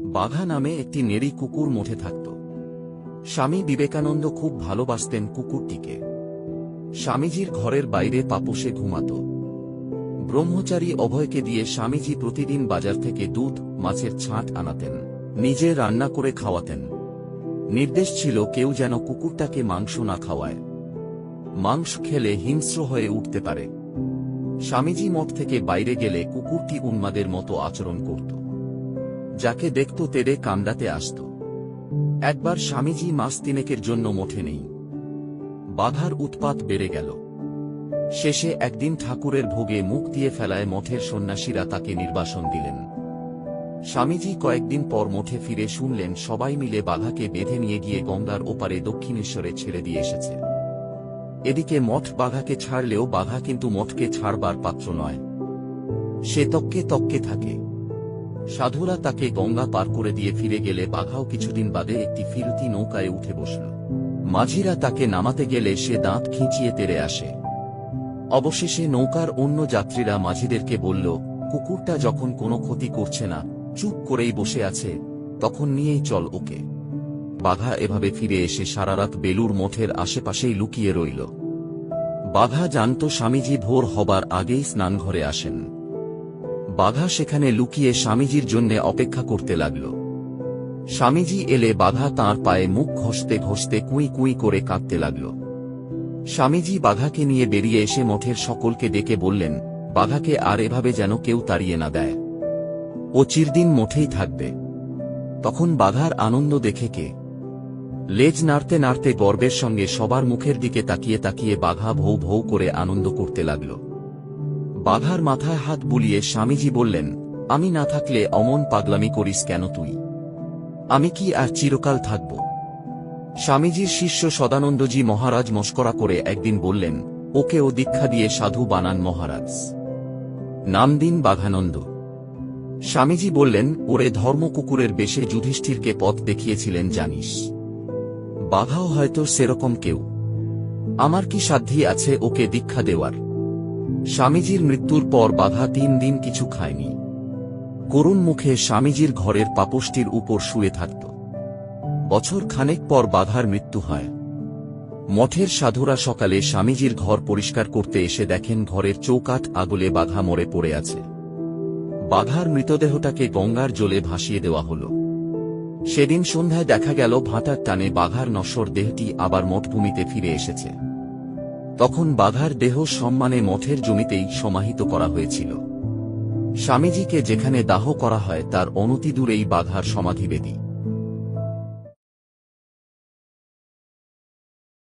বাঘা নামে একটি নেড়ি কুকুর মঠে থাকত। স্বামী বিবেকানন্দ খুব ভালোবাসতেন কুকুরটিকে। স্বামীজির ঘরের বাইরে পাপোশে ঘুমাত। ব্রহ্মচারী অভয়কে দিয়ে স্বামীজি প্রতিদিন বাজার থেকে দুধ, মাছের ছাঁট আনাতেন, নিজে রান্না করে খাওয়াতেন। নির্দেশ ছিল কেউ যেন কুকুরটাকে মাংস না খাওয়ায়। মাংস খেলে হিংস্র হয়ে উঠতে পারে। স্বামীজি মঠ থেকে বাইরে গেলে কুকুরটি উন্মাদের মতো আচরণ করত। যাকে দেখত তেড়ে কামড়াতে আসত। একবার স্বামীজি মাস তিনেকের জন্য মঠে নেই। বাধার উৎপাত বেড়ে গেল। শেষে একদিন ঠাকুরের ভোগে মুখ দিয়ে ফেলায় মঠের সন্ন্যাসীরা তাকে নির্বাসন দিলেন। স্বামীজি কয়েকদিন পর মঠে ফিরে শুনলেন সবাই মিলে বাঘাকে বেঁধে নিয়ে গিয়ে গঙ্গার ওপারে দক্ষিণেশ্বরে ছেড়ে দিয়ে এসেছে। এদিকে মঠ বাঘাকে ছাড়লেও বাঘা কিন্তু মঠকে ছাড়বার পাত্র নয়। সে তককে তককে থাকে। সাধুরা তাকে গঙ্গা পার করে দিয়ে ফিরে গেলে বাঘাও কিছুদিন বাদে একটি ফিরতি নৌকায় উঠে বসল। মাঝিরা তাকে নামাতে গেলে সে দাঁত খিঁচিয়ে তেড়ে আসে। অবশেষে নৌকার অন্য যাত্রীরা মাঝিদেরকে বলল, কুকুরটা যখন কোনো ক্ষতি করছে না, চুপ করেই বসে আছে, তখন নিয়েই চল ওকে। বাঘা এভাবে ফিরে এসে সারারাত বেলুর মঠের আশেপাশেই লুকিয়ে রইল। বাঘা জানত স্বামীজি ভোর হবার আগেই স্নানঘরে আসেন। বাঘা সেখানে লুকিয়ে স্বামীজির জন্য অপেক্ষা করতে লাগল। স্বামীজি এলে বাঘা তাঁর পায়ে মুখ ঘষতে ঘষতে কুঁই কুঁই করে কাঁদতে লাগল। স্বামীজি বাঘাকে নিয়ে বেরিয়ে এসে মঠের সকলকে ডেকে বললেন বাঘাকে আর এভাবে যেন কেউ তাড়িয়ে না দেয়। ও চিরদিন মঠেই থাকবে তখন বাঘার আনন্দ দেখে কে? লেজ নাড়তে নাড়তে গর্বের সঙ্গে সবার মুখের দিকে তাকিয়ে তাকিয়ে বাঘা ভৌ ভৌ করে আনন্দ করতে লাগল। বাঘার মাথায় হাত বুলিয়ে স্বামীজি বললেন, আমি না থাকলে অমন পাগলামি করিস কেন তুই? আমি কি আর চিরকাল থাকব? স্বামীজির শিষ্য সদানন্দজি মহারাজ মস্করা করে একদিন বললেন ওকেও দীক্ষা দিয়ে সাধু বানান মহারাজ। নাম দিন বাঘানন্দ। স্বামীজি বললেন, ওরে ধর্মকুকুরের বেশে যুধিষ্ঠিরকে পথ দেখিয়েছিলেন জানিস। বাঘাও হয়তো সেরকম কেউ। আমার কি সাধ্যি আছে ওকে দীক্ষা দেওয়ার? স্বামীজির মৃত্যুর পর বাঘা তিন দিন কিছু খায়নি। করুণ মুখে স্বামীজির ঘরের পাপোষ্টির উপর শুয়ে থাকত। বছর খানেক পর বাঘার মৃত্যু হয়। মঠের সাধুরা সকালে স্বামীজির ঘর পরিষ্কার করতে এসে দেখেন ঘরের চৌকাঠ আগলে বাঘা মরে পড়ে আছে। বাঘার মৃতদেহটাকে গঙ্গার জলে ভাসিয়ে দেওয়া হল। সেদিন সন্ধ্যায় দেখা গেল ভাটার টানে বাঘার নশ্বর দেহটি আবার মঠভূমিতে ফিরে এসেছে। তখন বাঘার দেহ সম্মানে মঠের জমিতেই সমাহিত করা হয়েছিল। স্বামীজিকে যেখানে দাহ করা হয় তার অনতি দূরেই বাঘার সমাধিবেদী।